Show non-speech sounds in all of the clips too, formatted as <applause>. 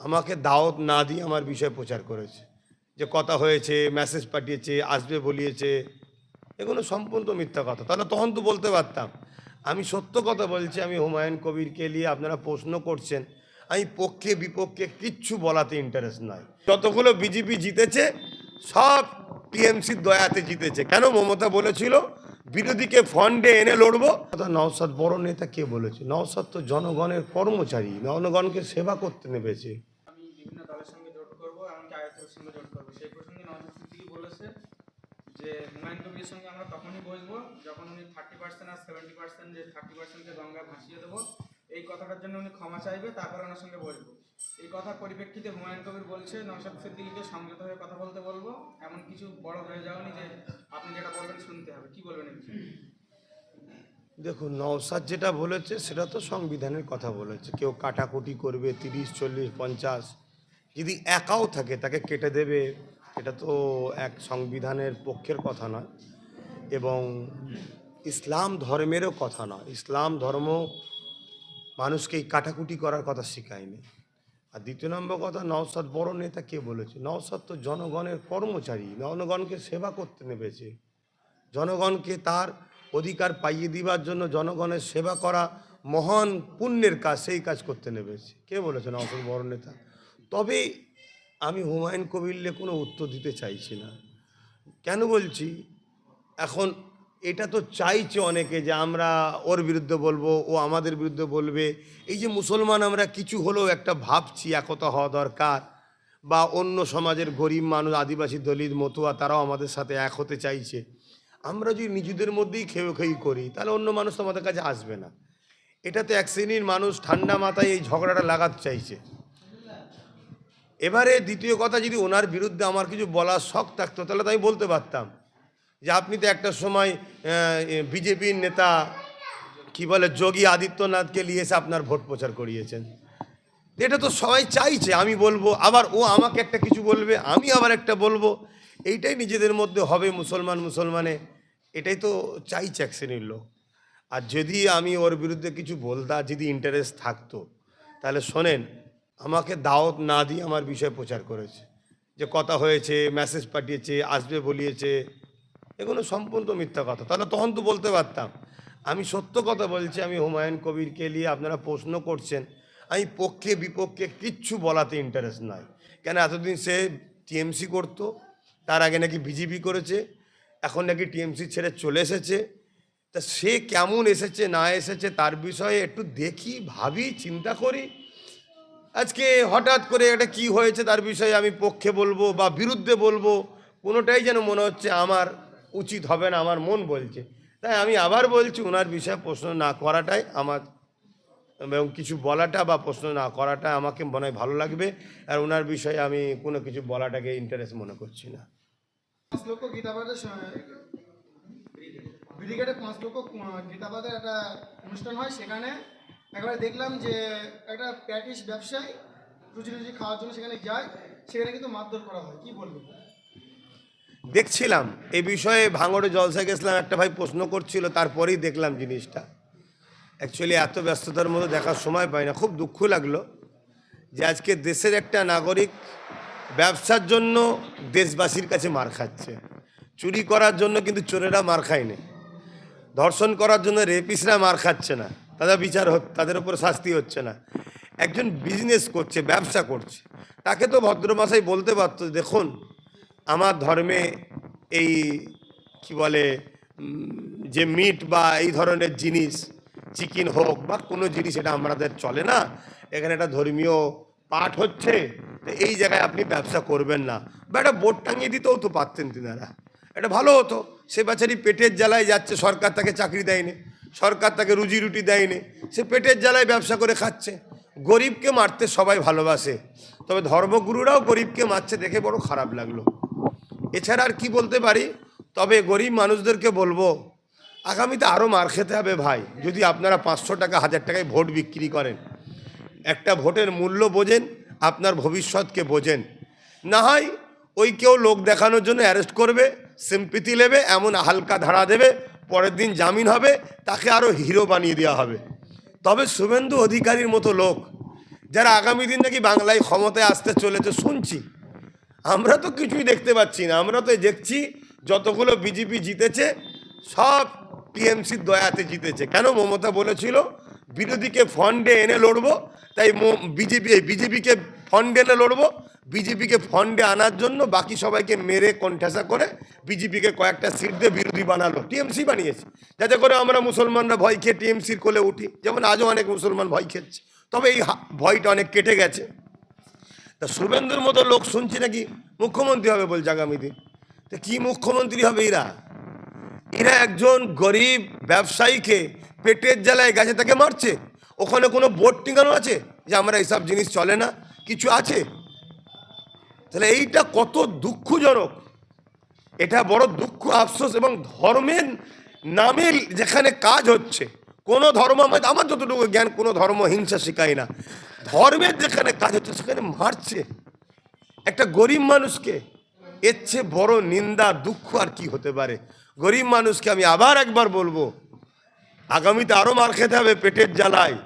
আমাকে দাওয়াত না দিয়ে আমার বিষয় প্রচার করেছে। যে কথা হয়েছে মেসেজ পাঠিয়েছে, আসবে বলিয়েছে, এগুলো সম্পূর্ণ মিথ্যা কথা। তাহলে তখন তো বলতে পারতাম। আমি সত্য কথা বলছি, আমি হুমায়ুন কবিরকে নিয়ে আপনারা প্রশ্ন করছেন, আমি পক্ষে, বিপক্ষে কিচ্ছু বলাতে ইন্টারেস্ট নাই। যতগুলো বিজেপি জিতেছে, সব টিএমসির দয়াতে জিতেছে। কেন মমতা বলেছিল, বিরোধীকে ফন্ডে এনে লড়বো? কথা নওসাদ বড় নেতা কে বলেছে? নওসাদ তো জনগণের কর্মচারী, জনগণকে সেবা করতে নেমেছে আমি বিভিন্ন দলের সঙ্গে জোট করব এমনকি আইএসএফের সঙ্গে জোট করব সেই প্রসঙ্গে নওয়াজ সিদ্দিকি বলেছে যে হুমায়ুন কবিরের সঙ্গে আমরা তখনই বসবো যখন উনি থার্টি পার্সেন্ট আর সেভেন্টি পার্সেন্ট যে থার্টি পার্সেন্টকে গঙ্গায় ভাসিয়ে দেবো। এই কথাটার জন্য উনি ক্ষমা চাইবে, তারপর ওনার সঙ্গে বসবো। এই কথার পরিপ্রেক্ষিতে হুমায়ুন কবির বলছে, নওশাদ সিদ্দিকিকে সংযত হয়ে কথা বলতে বলব। এমন কিছু বড় হয়ে যাওনি যে আপনি যেটা বলবেন শুনতে হবে। কি বলবেন? দেখুন নওসাদ যেটা বলেছে, সেটা তো সংবিধানের কথা বলেছে। কেউ কাটাকুটি করবে, তিরিশ, চল্লিশ, পঞ্চাশ। যদি একাও থাকে, তাকে কেটে দেবে। এটা তো এক সংবিধানের পক্ষের কথা নয় এবং ইসলাম ধর্মেরও কথা নয়। ইসলাম ধর্ম মানুষকে এই কাটাকুটি করার কথা শেখায়নি। আর দ্বিতীয় নম্বর কথা, নওসাদ বড় নেতা কে বলেছে? নওসাদ তো জনগণের কর্মচারী, জনগণকে সেবা করতে নেমেছে। জনগণকে তার অধিকার পাইয়ে দিবার জন্য জনগণের সেবা করা মহান পুণ্যের কাজ, সেই কাজ করতে নেমেছে। কে বলেছেন অসল বড় নেতা। তবে আমি হুমায়ুন কবিরলে কোনো উত্তর দিতে চাইছি না। কেন বলছি? এখন এটা তো চাইছে অনেকে যে আমরা ওর বিরুদ্ধে বলব, ও আমাদের বিরুদ্ধে বলবে। এই যে মুসলমান আমরা কিছু হলেও একটা ভাবছি, একতা হওয়া দরকার। বা অন্য সমাজের গরিব মানুষ, আদিবাসী দলিত, মতুয়া, তারাও আমাদের সাথে এক হতে চাইছে। আমরা যদি নিজেদের মধ্যেই খেয়ে খেয়ে করি, তাহলে অন্য মানুষ তো আমাদের কাছে আসবে না। এটা তো এক শ্রেণির মানুষ, ঠান্ডা মাথায় এই ঝগড়াটা লাগাতে চাইছে। এবারে দ্বিতীয় কথা, যদি ওনার বিরুদ্ধে আমার কিছু বলার শখ থাকতো, তাহলে তো আমি বলতে পারতাম যে আপনি তো একটা সময় বিজেপির নেতা, কি বলে, যোগী আদিত্যনাথকে নিয়ে এসে আপনার ভোট প্রচার করিয়েছেন। এটা তো সবাই চাইছে, আমি বলব। আবার ও আমাকে একটা কিছু বলবে, আমি আবার একটা বলব। এইটাই নিজেদের মধ্যে হবে মুসলমান মুসলমানে, এটাই তো চাইছে এক শ্রেণির লোক। আর যদি আমি ওর বিরুদ্ধে কিছু বলতাম যদি ইন্টারেস্ট থাকতো, তাহলে শোনেন আমাকে দাওয়াত না দিয়ে আমার বিষয় প্রচার করেছে। যে কথা হয়েছে মেসেজ পাঠিয়েছে, আসবে বলিয়েছে, এগুলো সম্পূর্ণ মিথ্যা কথা। তাহলে তখন তো বলতে পারতাম। আমি সত্য কথা বলছি, আমি হুমায়ুন কবিরকে নিয়ে আপনারা প্রশ্ন করছেন, আমি পক্ষে, বিপক্ষে কিচ্ছু বলাতে ইন্টারেস্ট নাই। কেন এতদিন সে টিএমসি করতো, তার আগে নাকি বিজেপি করেছে, এখন নাকি টিএমসি ছেড়ে চলে এসেছে। তা সে কেমন এসেছে, না এসেছে, তার বিষয়ে একটু দেখি, ভাবি, চিন্তা করি। আজকে হঠাৎ করে এটা কি হয়েছে তার বিষয়ে আমি পক্ষে বলব বা বিরুদ্ধে বলব, কোনোটাই যেন মনে হচ্ছে আমার উচিত হবে না, আমার মন বলছে। তাই আমি আবার বলছি ওনার বিষয়ে প্রশ্ন না করাটাই আমার, এবং কিছু বলাটা বা প্রশ্ন না করাটা আমাকে মনে হয় ভালো লাগবে, আর ওনার বিষয়ে আমি কোনো কিছু বলাটাকে ইন্টারেস্ট মনে করছি না। পাঁচ লক্ষ গীতাবাদের একটা অনুষ্ঠান হয় সেখানে একবারে দেখলাম যে একটা প্যাটিস ব্যবসায়ী রুজি রুজি খাওয়ার জন্য সেখানে যায়, সেখানে কিন্তু মারধর করা হয়। কি বলব দেখছিলাম এ বিষয়ে ভাঙড়ে জলসা গেছিলাম, একটা ভাই প্রশ্ন করছিল, তারপরেই দেখলাম জিনিসটা। অ্যাকচুয়ালি এত ব্যস্ততার মধ্যে দেখার সময় পাই না, খুব দুঃখ লাগল যে আজকে দেশের একটা নাগরিক ব্যবসার জন্য দেশবাসীর কাছে মার খাচ্ছে। চুরি করার জন্য কিন্তু চোরেরা মার খায়নি। ধর্ষণ করার জন্য রেপিসরা মার খাচ্ছে না। তাদের বিচার তাদের উপর শাস্তি হচ্ছে না। একজন বিজনেস করছে, ব্যবসা করছে। তাকে তো ভদ্রমাসাই বলতে পারতো, দেখুন, আমার ধর্মে এই, কি বলে যে মিট বা এই ধরনের জিনিস চিকেন হোক বা কোনো জিনিস, এটা আমাদের চলে না। এখানে একটা ধর্মীয় পাঠ হচ্ছে, তো এই জায়গায় আপনি ব্যবসা করবেন না। বা একটা বোর্ড টাঙিয়ে দিতেও তো পারতেন তিনারা। এটা ভালো হতো। সে বেচারি পেটের জ্বালায় যাচ্ছে, সরকার তাকে চাকরি দেয়নি। সরকার তাকে রুজি রুটি দেয়নি। সে পেটের জ্বালায় ব্যবসা করে খাচ্ছে। গরিবকে মারতে সবাই ভালোবাসে। তবে ধর্মগুরুরাও গরিবকে মারছে দেখে বড় খারাপ লাগল। এছাড়া আর কি বলতে পারি? তবে গরিব মানুষদেরকে বলব, আগামীতে আরও মার খেতে হবে ভাই। যদি আপনারা পাঁচশো টাকা, হাজার টাকায় ভোট বিক্রি করেন, একটা ভোটের মূল্য বোঝেন, আপনার ভবিষ্যৎকে বোঝেন। না হয় ওই কেউ লোক দেখানোর জন্য অ্যারেস্ট করবে, সিম্পিতি নেবে, এমন হালকা ধারা দেবে পরের দিন জামিন হবে, তাকে আরও হিরো বানিয়ে দেওয়া হবে। তবে শুভেন্দু অধিকারীর মতো লোক, যারা আগামী দিন নাকি বাংলায় ক্ষমতায় আসতে চলেছে, শুনছি। আমরা তো কিছুই দেখতে পাচ্ছি না, আমরা তো দেখছি যতগুলো বিজেপি জিতেছে, সব টিএমসির দয়াতে জিতেছে। কেন মমতা বলেছিল, বিরোধীকে ফন্ডে এনে লড়বো, তাই বিজেপি বিজেপিকে ফন্ডে এনে লড়বো। বিজেপিকে ফন্ডে আনার জন্য বাকি সবাইকে মেরে কণ্ঠাসা করে বিজেপিকে কয়েকটা সিট দিয়ে বিরোধী বানালো। টিএমসি বানিয়েছে। যাতে করে আমরা মুসলমানরা ভয় খেয়ে টিএমসির কোলে উঠি। যেমন আজও অনেক মুসলমান ভয় খেচ্ছে। তবে এই ভয়টা অনেক কেটে গেছে। তা শুভেন্দুর মতো লোক শুনছি নাকি? মুখ্যমন্ত্রী হবে বলছে আগামী দিন। তা কি মুখ্যমন্ত্রী হবে এরা? এরা একজন গরিব ব্যবসায়ীকে পেটের জ্বালায় গাছে তাকে মারছে। ওখানে কোনো বোর্ড টিঙানো আছে? যে আমরা এইসব জিনিস চলে না। কিছু আছে? তাহলে এইটা কত দুঃখজনক। এটা বড় দুঃখ, আফসোস এবং ধর্মের নামে যেখানে কাজ হচ্ছে। কোনো ধর্ম আমার আমার যতটুকু জ্ঞান, কোনো ধর্ম হিংসা শেখায় না। ধর্মের যেখানে কাজ হচ্ছে, সেখানে মারছে। একটা গরিব মানুষকে এর চেয়ে বড় নিন্দা, দুঃখ আর কি হতে পারে? গরিব মানুষকে আমি আবার একবার বলব, আগামীতে আরও মার খেতে হবে পেটের জ্বালায়।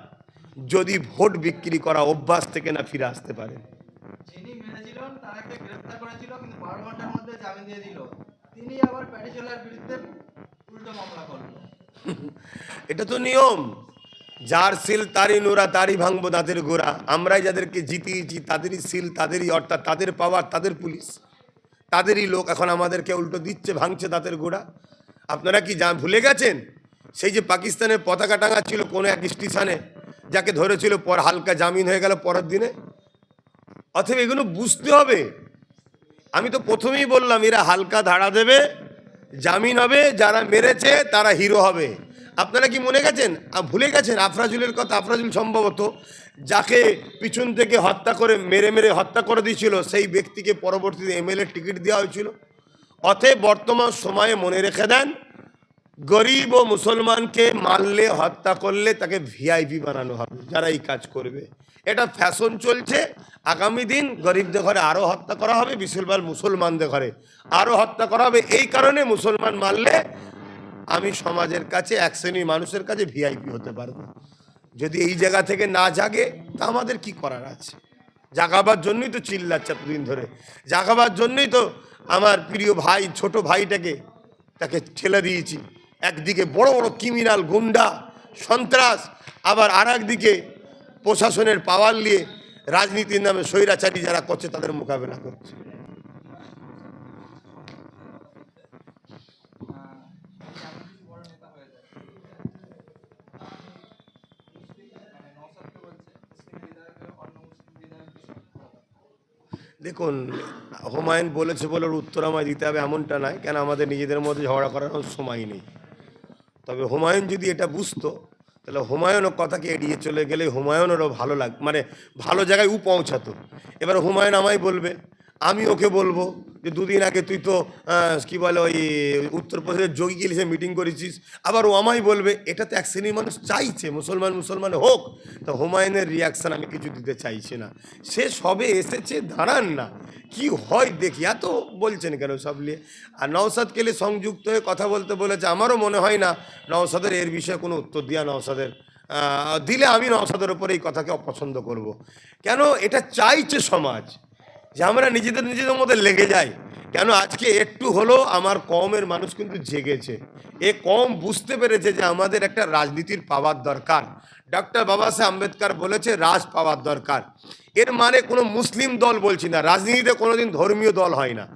যদি ভোট বিক্রি করা অভ্যাস থেকে না ফিরে আসতে পারে। <laughs> এটা তো নিয়ম। যার সিল তারই নোরা তারই ভাঙবো দাঁতের গোড়া। আমরাই যাদেরকে জিতিয়েছি তাদেরই সিল তাদেরই অর্থাৎ তাদের পাওয়ার তাদের পুলিশ। তাদেরই লোক এখন আমাদেরকে উল্টো দিচ্ছে ভাঙছে দাঁতের গোড়া। আপনারা কি যা ভুলে গেছেন? সেই যে পাকিস্তানের পতাকা টাঙা ছিল কোনো এক স্টেশনে যাকে ধরেছিল পর হালকা জামিন হয়ে গেল পরের দিনে। অথবা এগুলো বুঝতে হবে। আমি তো প্রথমেই বললাম, এরা হালকা ধারা দেবে, জামিন হবে, যারা মেরেছে তারা হিরো হবে। আপনারা কি মনে গেছেন? ভুলে গেছেন? আফরাজুলের কথা আফরাজুল সম্ভবত যাকে পিছন থেকে হত্যা করে, মেরে মেরে হত্যা করে দিয়েছিল, সেই ব্যক্তিকে পরবর্তীতে এমএলএ টিকিট দেওয়া হয়েছিল। অতএব বর্তমান সময়ে মনে রেখে দেন গরিব ও মুসলমানকে মারলে, হত্যা করলে তাকে ভিআইপি বানানো হবে, যারা এই কাজ করবে। এটা ফ্যাশন চলছে। আগামী দিন গরিবদের ঘরে আরও হত্যা করা হবে বিশালবার মুসলমানদের ঘরে আরও হত্যা করা হবে। এই কারণে মুসলমান মারলে আমি সমাজের কাছে, এক শ্রেণির মানুষের কাছে ভিআইপি হতে পারব। যদি এই জায়গা থেকে না জাগে, তা আমাদের কি করার আছে? জাগাবার জন্যই তো চিল্লাচ্ছে এতদিন ধরে। জাগাবার জন্যই তো আমার প্রিয় ভাই, ছোট ভাইটাকে, তাকে ঠেলে দিয়েছি। একদিকে বড় বড় ক্রিমিনাল গুন্ডা, সন্ত্রাস, আবার আর একদিকে প্রশাসনের পাওয়ার নিয়ে রাজনীতির নামে স্বৈরাচারী যারা করছে তাদের মোকাবেলা করছে। দেখুন, হুমায়ুন বলেছে বলে উত্তর আমায় দিতে হবে, এমনটা নয়। কেন আমাদের নিজেদের মধ্যে ঝগড়া করার সময় নেই। তবে হুমায়ুন যদি এটা বুঝতো, তাহলে হুমায়ুনও কথাকে এড়িয়ে চলে গেলে হুমায়ুনেরও ভালো লাগ মানে ভালো জায়গায় উ পৌঁছাতো। এবার হুমায়ুন আমায় বলবে, আমি ওকে বলব যে দুদিন আগে তুই তো কি বলে ওই উত্তরপ্রদেশের যোগী গিয়ে মিটিং করেছিস, আবার ও আমায় বলবে, এটা তো এক শ্রেণির মানুষ চাইছে, মুসলমান মুসলমান হোক। তো হুমায়ুনের রিয়াকশান আমি কিছু দিতে চাইছি না। সে সবে এসেছে, দাঁড়ান না। কি হয় দেখি, এত বলছেন কেন সব নিয়ে? আর নওসাদ কেলে সংযুক্ত হয়ে কথা বলতে বলেছে, আমারও মনে হয় না নওসাদের এর বিষয়ে কোনো উত্তর দেওয়া নওসাদের দিলে আমি নওসাদের ওপর এই কথাকে অপছন্দ করব। কেন? এটা চাইছে সমাজ। যে আমরা নিজেদের নিজেদের মধ্যে লেগে যাই। কেন আজকে একটু হলো আমার কমের মানুষ কিন্তু জেগেছে। এ কম বুঝতে পেরেছে যে আমাদের একটা রাজনীতির পাওয়ার দরকার। ডক্টর বাবা সাহেব আম্বেদকর বলেছে, রাজ পাওয়ার দরকার। এর মানে কোনো মুসলিম দল বলছি না। রাজনীতিতে কোনোদিন ধর্মীয় দল হয় না।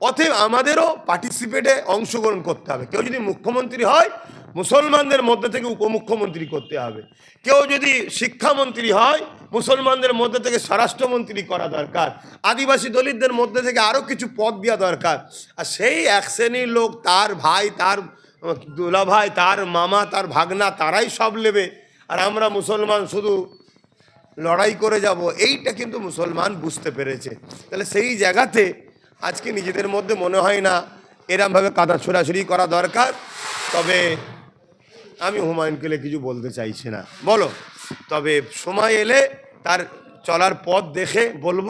অতএব আমাদেরও পার্টিসিপেটে অংশগ্রহণ করতে হবে। কেউ যদি মুখ্যমন্ত্রী হয় মুসলমানদের মধ্যে থেকে উপমুখ্যমন্ত্রী করতে হবে। কেউ যদি শিক্ষামন্ত্রী হয়, মুসলমানদের মধ্যে থেকে স্বরাষ্ট্রমন্ত্রী করা দরকার। আদিবাসী দলিতদের মধ্যে থেকে আরও কিছু পদ দেওয়া দরকার। আর সেই এক শ্রেণির লোক, তার ভাই, তার দুলা ভাই তার মামা, তার ভাগনা, তারাই সব নেবে। আর আমরা মুসলমান শুধু লড়াই করে যাব, এইটা কিন্তু মুসলমান বুঝতে পেরেছে। তাহলে সেই জায়গাতে আজকে নিজেদের মধ্যে মনে হয় না, এরমভাবে কাদা ছোড়াছুরি করা দরকার। তবে আমি হুমায়ুন কেলে কিছু বলতে চাইছি না। বলো। তবে সময় এলে তার চলার পথ দেখে বলব।